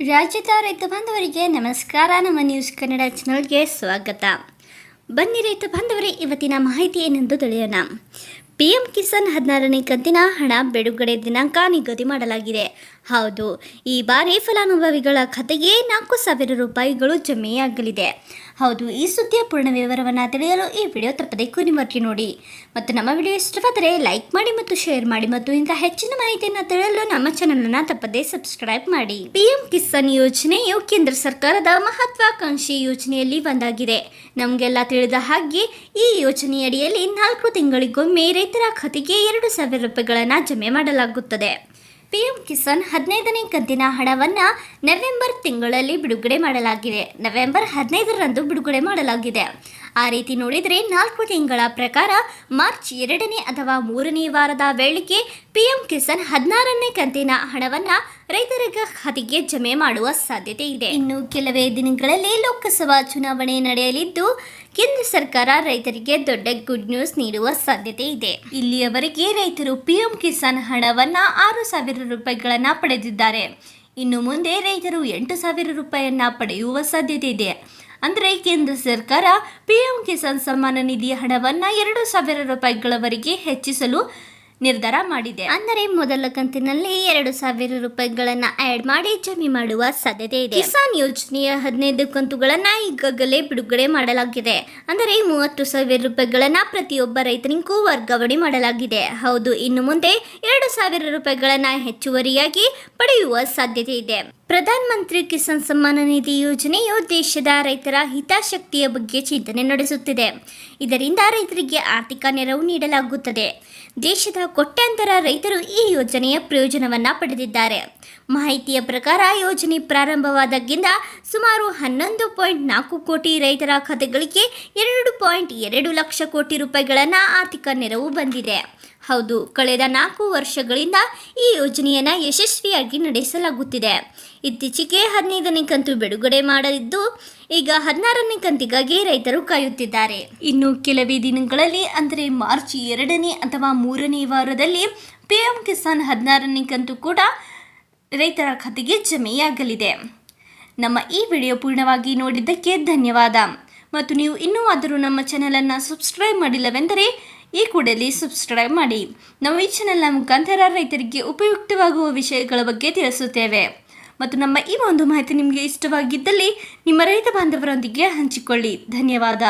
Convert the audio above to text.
ರಾಜ್ಯದ ರೈತ ಬಾಂಧವರಿಗೆ ನಮಸ್ಕಾರ. ನಮ್ಮ ನ್ಯೂಸ್ ಕನ್ನಡ ಚಾನಲ್ಗೆ ಸ್ವಾಗತ. ಬನ್ನಿ ರೈತ ಬಾಂಧವರೇ ಇವತ್ತಿನ ಮಾಹಿತಿ ಏನೆಂದು ತಿಳಿಯೋಣ. ಪಿ ಎಂ ಕಿಸಾನ್ ಹದಿನಾರನೇ ಕಂತಿನ ಹಣ ಬಿಡುಗಡೆ ದಿನಾಂಕ ನಿಗದಿ ಮಾಡಲಾಗಿದೆ. ಹೌದು, ಈ ಬಾರಿ ಫಲಾನುಭವಿಗಳ ಖಾತೆಗೆ ನಾಲ್ಕು ಸಾವಿರ ರೂಪಾಯಿಗಳು ಜಮೆಯಾಗಲಿದೆ. ಹೌದು, ಈ ಸುದ್ದಿಯ ಪೂರ್ಣ ವಿವರವನ್ನು ತಿಳಿಯಲು ಈ ವಿಡಿಯೋ ತಪ್ಪದೆ ಕೊನೆವರೆಗೆ ನೋಡಿ. ಮತ್ತು ನಮ್ಮ ವಿಡಿಯೋ ಇಷ್ಟವಾದರೆ ಲೈಕ್ ಮಾಡಿ ಮತ್ತು ಶೇರ್ ಮಾಡಿ ಮತ್ತು ಇಂಥ ಹೆಚ್ಚಿನ ಮಾಹಿತಿಯನ್ನು ತಿಳಿಯಲು ನಮ್ಮ ಚಾನಲನ್ನು ತಪ್ಪದೇ ಸಬ್ಸ್ಕ್ರೈಬ್ ಮಾಡಿ. ಪಿಎಂ ಕಿಸಾನ್ ಯೋಜನೆಯು ಕೇಂದ್ರ ಸರ್ಕಾರದ ಮಹತ್ವಾಕಾಂಕ್ಷಿ ಯೋಜನೆಯಲ್ಲಿ ಒಂದಾಗಿದೆ. ನಮಗೆಲ್ಲ ತಿಳಿದ ಹಾಗೆ ಈ ಯೋಜನೆಯಡಿಯಲ್ಲಿ ನಾಲ್ಕು ತಿಂಗಳಿಗೊಮ್ಮೆ ರೈತರ ಖಾತೆಗೆ ಎರಡು ಸಾವಿರ ರೂಪಾಯಿಗಳನ್ನು ಜಮೆ ಮಾಡಲಾಗುತ್ತದೆ. ಪಿಎಂ ಕಿಸಾನ್ ಹದಿನೈದನೇ ಕಂತಿನ ಹಣವನ್ನು ನವೆಂಬರ್ ತಿಂಗಳಲ್ಲಿ ಬಿಡುಗಡೆ ಮಾಡಲಾಗಿದೆ. ನವೆಂಬರ್ ಹದಿನೈದರಂದು ಬಿಡುಗಡೆ ಮಾಡಲಾಗಿದೆ. ಆ ರೀತಿ ನೋಡಿದರೆ ನಾಲ್ಕು ತಿಂಗಳ ಪ್ರಕಾರ ಮಾರ್ಚ್ ಎರಡನೇ ಅಥವಾ ಮೂರನೇ ವಾರದ ವೇಳೆಗೆ ಪಿಎಂ ಕಿಸಾನ್ ಹದಿನಾರನೇ ಕಂತಿನ ಹಣವನ್ನು ರೈತರ ಖಾತೆಗೆ ಜಮೆ ಮಾಡುವ ಸಾಧ್ಯತೆ ಇದೆ. ಇನ್ನು ಕೆಲವೇ ದಿನಗಳಲ್ಲಿ ಲೋಕಸಭಾ ಚುನಾವಣೆ ನಡೆಯಲಿದ್ದು, ಕೇಂದ್ರ ಸರ್ಕಾರ ರೈತರಿಗೆ ದೊಡ್ಡ ಗುಡ್ ನ್ಯೂಸ್ ನೀಡುವ ಸಾಧ್ಯತೆ ಇದೆ. ಇಲ್ಲಿಯವರೆಗೆ ರೈತರು ಪಿಎಂ ಕಿಸಾನ್ ಹಣವನ್ನ ಆರು ಸಾವಿರ ರೂಪಾಯಿಗಳನ್ನ ಪಡೆದಿದ್ದಾರೆ. ಇನ್ನು ಮುಂದೆ ರೈತರು ಎಂಟು ಸಾವಿರ ರೂಪಾಯಿಯನ್ನ ಪಡೆಯುವ ಸಾಧ್ಯತೆ ಇದೆ. ಅಂದರೆ ಕೇಂದ್ರ ಸರ್ಕಾರ ಪಿಎಂ ಕಿಸಾನ್ ಸಮ್ಮಾನ ನಿಧಿಯ ಹಣವನ್ನು ಎರಡು ಸಾವಿರ ರೂಪಾಯಿಗಳವರೆಗೆ ಹೆಚ್ಚಿಸಲು ನಿರ್ಧಾರ ಮಾಡಿದೆ. ಅಂದರೆ ಮೊದಲ ಕಂತಿನಲ್ಲಿ ಎರಡು ಸಾವಿರ ರೂಪಾಯಿಗಳನ್ನ ಆಡ್ ಮಾಡಿ ಜಮೆ ಮಾಡುವ ಸಾಧ್ಯತೆ ಇದೆ. ಕಿಸಾನ್ ಯೋಜನೆಯ ಹದಿನೈದು ಕಂತುಗಳನ್ನ ಈಗಾಗಲೇ ಬಿಡುಗಡೆ ಮಾಡಲಾಗಿದೆ. ಅಂದರೆ ಮೂವತ್ತು ಸಾವಿರ ರೂಪಾಯಿಗಳನ್ನ ಪ್ರತಿಯೊಬ್ಬ ರೈತನಿಗೂ ವರ್ಗಾವಣೆ ಮಾಡಲಾಗಿದೆ. ಹೌದು ಇನ್ನು ಮುಂದೆ ಎರಡು ಸಾವಿರ ರೂಪಾಯಿಗಳನ್ನ ಹೆಚ್ಚುವರಿಯಾಗಿ ಪಡೆಯುವ ಸಾಧ್ಯತೆ ಇದೆ. ಪ್ರಧಾನ ಮಂತ್ರಿ ಕಿಸಾನ್ ಸಮ್ಮಾನ ನಿಧಿ ಯೋಜನೆಯು ದೇಶದ ರೈತರ ಹಿತಾಸಕ್ತಿಯ ಬಗ್ಗೆ ಚಿಂತನೆ ನಡೆಸುತ್ತಿದೆ. ಇದರಿಂದ ರೈತರಿಗೆ ಆರ್ಥಿಕ ನೆರವು ನೀಡಲಾಗುತ್ತದೆ. ದೇಶದ ಕೋಟ್ಯಾಂತರ ರೈತರು ಈ ಯೋಜನೆಯ ಪ್ರಯೋಜನವನ್ನು ಪಡೆದಿದ್ದಾರೆ. ಮಾಹಿತಿಯ ಪ್ರಕಾರ ಯೋಜನೆ ಪ್ರಾರಂಭವಾದಾಗಿಂದ ಸುಮಾರು ಹನ್ನೊಂದು ಪಾಯಿಂಟ್ ನಾಲ್ಕು ಕೋಟಿ ರೈತರ ಖಾತೆಗಳಿಗೆ ಎರಡು ಪಾಯಿಂಟ್ ಎರಡು ಲಕ್ಷ ಕೋಟಿ ರೂಪಾಯಿಗಳನ್ನು ಆರ್ಥಿಕ ನೆರವು ಬಂದಿದೆ. ಹೌದು, ಕಳೆದ ನಾಲ್ಕು ವರ್ಷಗಳಿಂದ ಈ ಯೋಜನೆಯನ್ನು ಯಶಸ್ವಿಯಾಗಿ ನಡೆಸಲಾಗುತ್ತಿದೆ. ಇತ್ತೀಚೆಗೆ ಹದಿನೈದನೇ ಕಂತು ಬಿಡುಗಡೆ ಮಾಡಲಿದ್ದು, ಈಗ ಹದಿನಾರನೇ ಕಂತಿಗಾಗಿ ರೈತರು ಕಾಯುತ್ತಿದ್ದಾರೆ. ಇನ್ನು ಕೆಲವೇ ದಿನಗಳಲ್ಲಿ, ಅಂದರೆ ಮಾರ್ಚ್ ಎರಡನೇ ಅಥವಾ ಮೂರನೇ ವಾರದಲ್ಲಿ, ಪಿಎಂ ಕಿಸಾನ್ ಹದಿನಾರನೇ ಕಂತು ಕೂಡ ರೈತರ ಖಾತೆಗೆ ಜಮೆಯಾಗಲಿದೆ. ನಮ್ಮ ಈ ವಿಡಿಯೋ ಪೂರ್ಣವಾಗಿ ನೋಡಿದ್ದಕ್ಕೆ ಧನ್ಯವಾದ. ಮತ್ತು ನೀವು ಇನ್ನೂ ಆದರೂ ನಮ್ಮ ಚಾನಲನ್ನು ಸಬ್ಸ್ಕ್ರೈಬ್ ಮಾಡಿಲ್ಲವೆಂದರೆ ಈ ಕೂಡಲೇ ಸಬ್ಸ್ಕ್ರೈಬ್ ಮಾಡಿ. ನಾವು ಈ ಚಾನೆಲ್ನ ಮುಖಾಂತರ ರೈತರಿಗೆ ಉಪಯುಕ್ತವಾಗುವ ವಿಷಯಗಳ ಬಗ್ಗೆ ತಿಳಿಸುತ್ತೇವೆ. ಮತ್ತು ನಮ್ಮ ಈ ಒಂದು ಮಾಹಿತಿ ನಿಮಗೆ ಇಷ್ಟವಾಗಿದ್ದಲ್ಲಿ ನಿಮ್ಮ ರೈತ ಬಾಂಧವರೊಂದಿಗೆ ಹಂಚಿಕೊಳ್ಳಿ. ಧನ್ಯವಾದ.